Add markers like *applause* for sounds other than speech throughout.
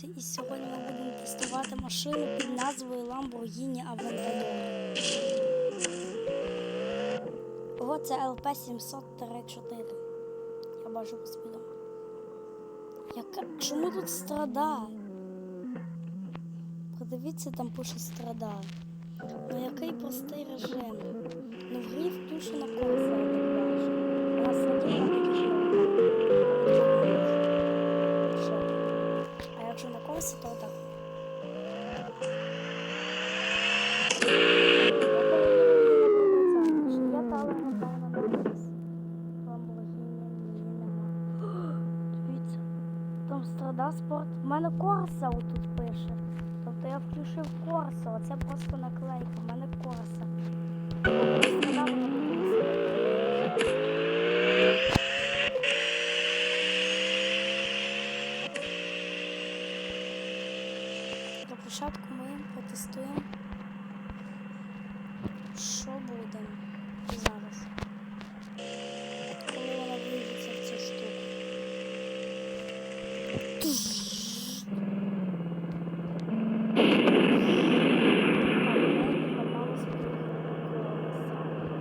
друзі, і сьогодні ми будемо тестувати машину під назвою Lamborghini Aventador. Ого, це LP 700-4. Я бачу по спідам. Яка... Чому тут страдає? Подивіться, там пише страдає. Ну який простий режим. Ну в грі включено колесо, я так бачу. У нас на ми потестуємо, що буде зараз. Коли вона вийдеться в цю штуку.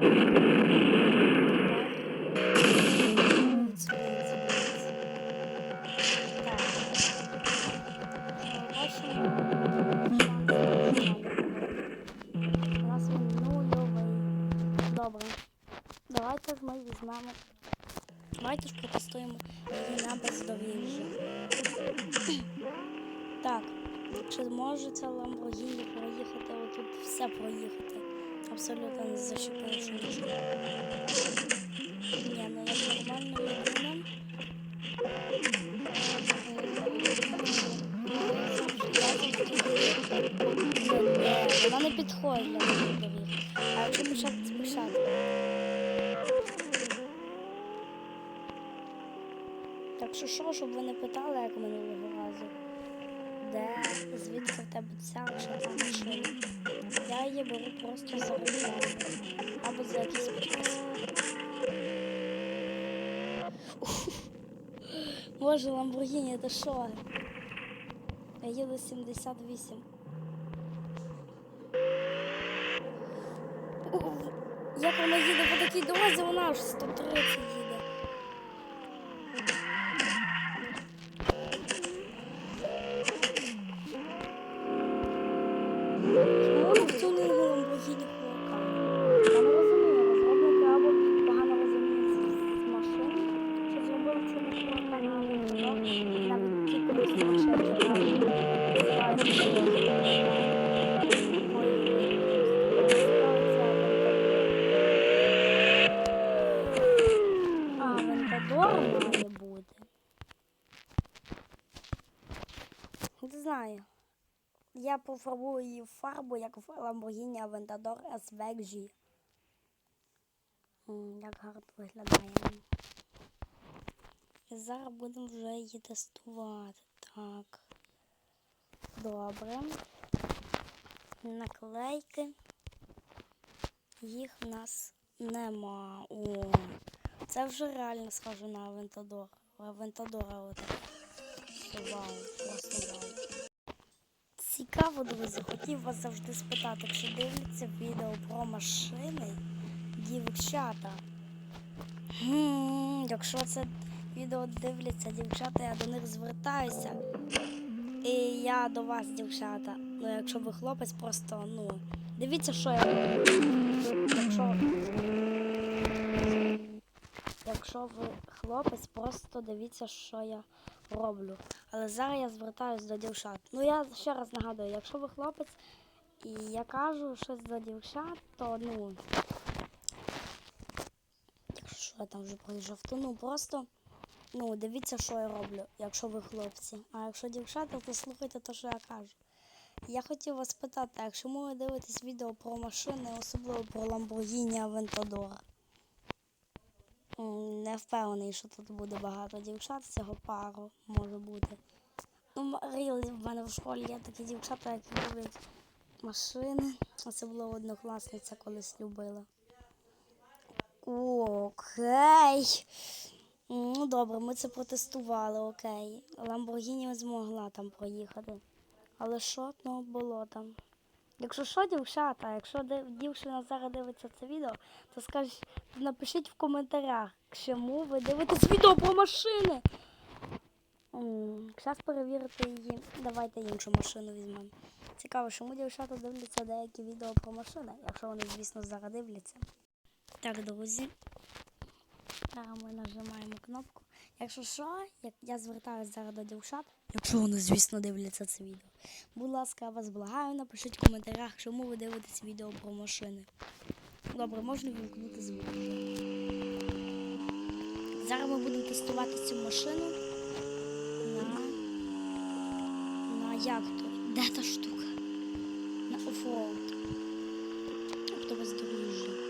У отут проїхати? Абсолютно не зачепивши нічого. Ні, ну як нормально людина. Вона не підходить для таких доріг. А якщо почати спочатку. Так що що, щоб ви не питали, як минулого разу. Де, звідки в тебе її беру просто за рекламу. Або за якісь підписки. Боже, Lamborghini, це що? Я їду 78. Ух, Як вона їде по такій дорозі, вона аж 130 Не знаю. Я пофарбую її фарбу, як в Lamborghini Aventador SVG. Як гарно виглядає. І зараз будемо вже її тестувати. Так. Добре. Наклейки. Їх в нас нема. О, це вже реально схоже на Авентадор. Авентадора отак. Вау, просто вау. Цікаво, друзі, хотів вас завжди спитати, чи дивляться відео про машини дівчата. Якщо це відео дивляться дівчата, я до них звертаюся. І я до вас, дівчата. Ну, якщо ви хлопець, просто ну. Дивіться, що я. Якщо. Якщо ви хлопець, просто дивіться, що я роблю. Але зараз я звертаюсь до дівчат. Ну я ще раз нагадую, якщо ви хлопець і я кажу щось до дівчат, то ну. Якщо я там вже проїжджав, то ну просто ну дивіться, що я роблю, якщо ви хлопці. А якщо дівчата, то слухайте те, що я кажу. Я хотів вас питати, якщо ви дивитесь відео про машини, особливо про Lamborghini Aventador. Не впевнений, що тут буде багато дівчат, всього пару може бути. Ну, ріл в мене в школі є такі дівчата, які люблять машини. Особливо однокласниця колись любила. Окей. Ну, добре, ми це протестували, окей. Ламборгіні змогла там проїхати. Але що ну, було там? Якщо що, дівчата, якщо дівчина зараз дивиться це відео, то скажіть, напишіть в коментарях, чому ви дивитесь відео про машини. Зараз перевірити її. Давайте іншу машину візьмемо. Цікаво, чому дівчата дивляться деякі відео про машини, якщо вони, звісно, зараз дивляться. Так, друзі. Зараз ми нажимаємо кнопку. Якщо що, як я звертаюся зараз до дівчат, якщо вони, звісно, дивляться це відео. Будь ласка, я вас благаю, напишіть в коментарях, чому ви дивитесь відео про машини. Добре, можна вімкнути звук. Зараз ми будемо тестувати цю машину на, на як то? Де та штука? На оффроуд. Тобто бездоріжжя.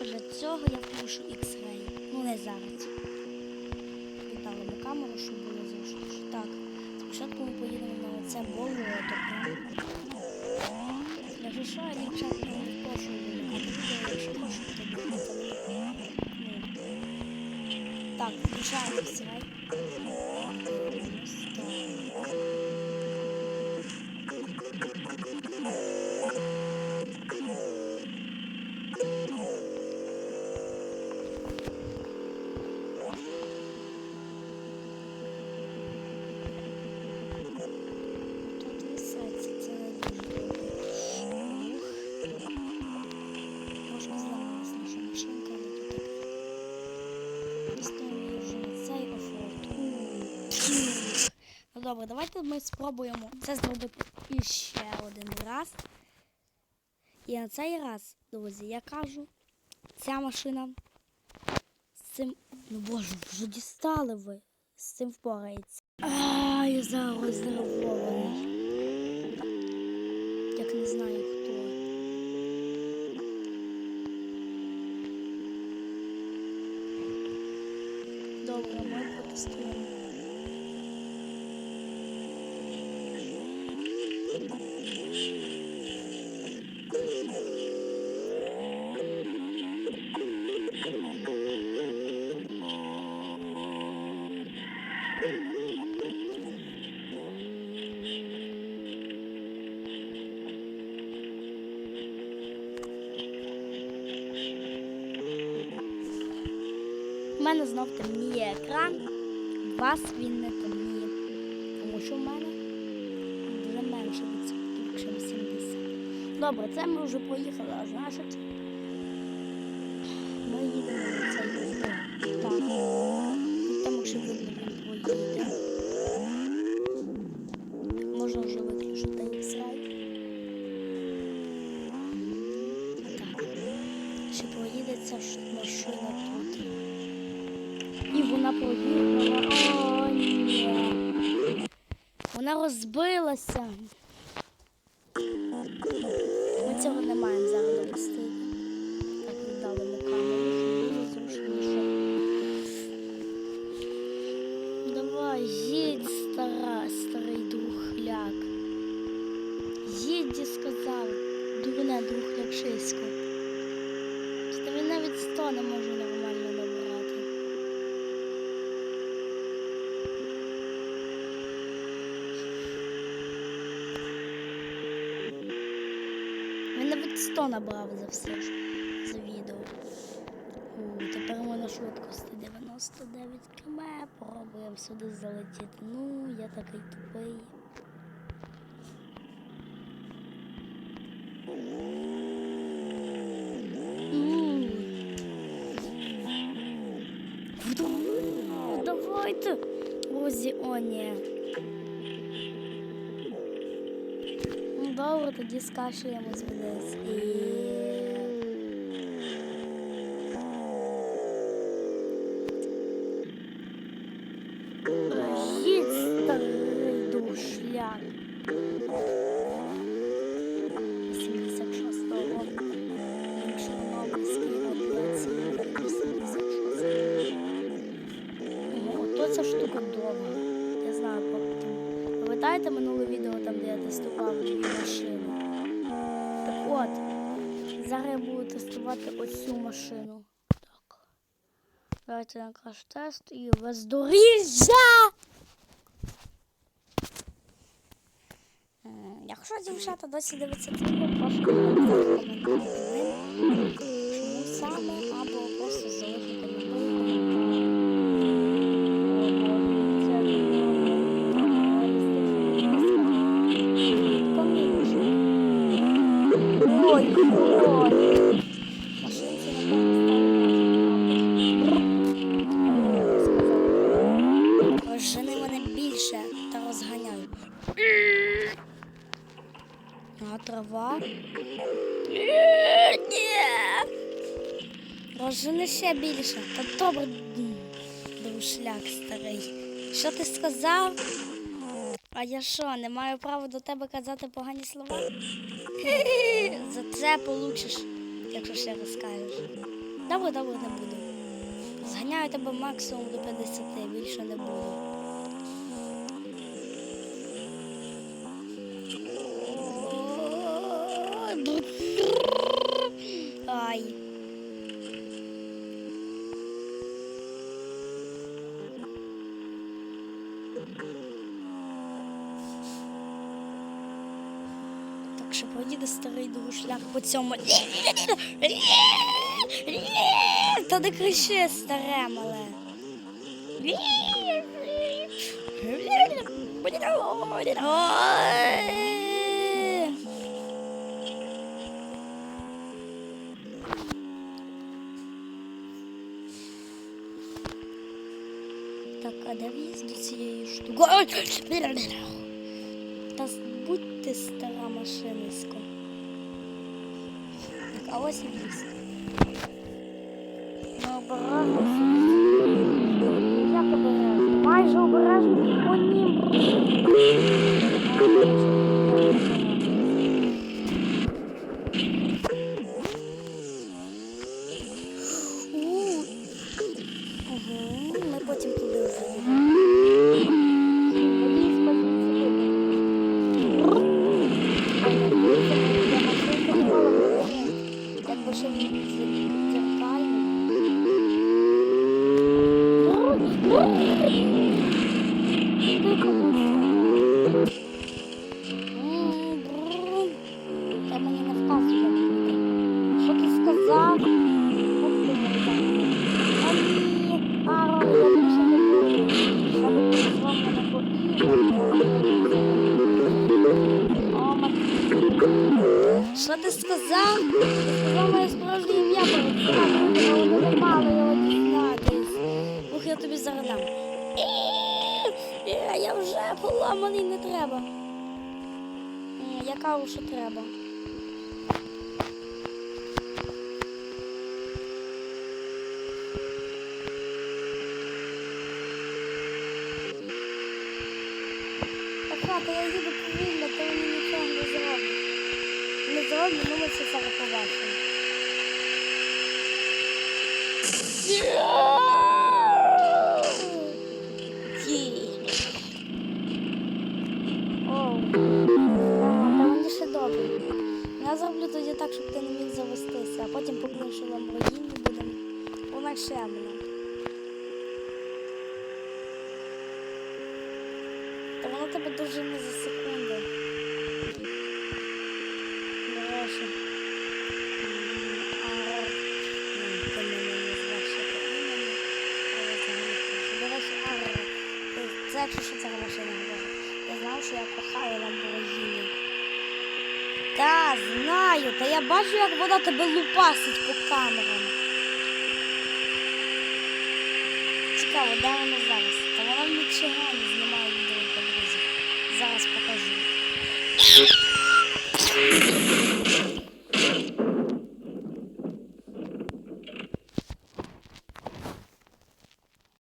Для цього я включу X-Ray. Ну не зараз. Віддалимо камеру, щоб було зручніше. Так, спочатку ми поїдемо на оце болото. Що, я дівчат не прошу вимикати відео, якщо хочете, то. Ну. Так, включаємо X-Ray. Добре, давайте ми спробуємо це зробити іще один раз. І на цей раз, друзі, я кажу, ця машина з цим. Ну боже, вже дістали ви. З цим впорається. А, я зараз рознервований. Як не знаю хто. Добре, ми протестуємо. У мене знов темніє екран, у вас він не темніє. Тому що в мене менше відсотків, ніж 70. Добре, це ми вже поїхали, а значить ми їдемо на цей вузол. Так. Там, якщо видно, він поїде. Можна вже виключити X-Ray. Так. Ця ж машина тут? І вона поїхала. Вона розбилася. Ми цього не маємо зараз допустити. Так, віддали зручніше. Давай, їдь, стара, старий друхляк. Їдь, сказав, дурне друхлячисько. Та він навіть сто не може нормально 100 набрав за все за відео. У, тепер ми на швидкості 99 км. Пробуємо сюди залетіти. Ну, я такий тупий. Тоді скашуємось вниз. І... Їдь, старий душляк. 86 року. Чорнобильський радіаційний 86. Ото ця штука довга. Знаю, потім. Пам'ятаєте минуле відео, там, де я тестував дві машини? От, зараз я буду тестувати оцю машину. Так. Давайте на краш-тест і бездоріжжя! М, Якщо дівчата досі дивиться відео, прошу коментарі. Саме або просто залишити Жени мене більше та розганяю. А трава? Розжени ще більше. Та добре, друшляк старий. Що ти сказав? А я що, не маю права до тебе казати погані слова? *laughs* За це получиш, якщо ще розкажеш. Добре, добре, не буду. Зганяю тебе максимум до 50, більше не буду. Так що поїде старий шлях по цьому. Та не кричи, старе мале. Так, а де в'їзд до цієї штуки? Та с- будь ти стара машинистко. Так, а ось і в'їзд. Ну, обережно. Як обережно? Майже обережно. О, ні. У. Угу, ми потім поламаний, не треба. М, Я кажу, що треба. Ага, я їду повільно, то мені нічого не зроблять. Не зроблю, ну ми це зараз побачимо. Я зроблю тоді так, щоб ти не міг завестися, а потім що Lamborghini будемо. Вона ще. Та воно тебе дуже не Та, знаю. Та я бачу, як вона тебе лупасить по камерам. Цікаво, де вона зараз? Та вона в Мічигані знімає відео для друзів. Зараз покажу.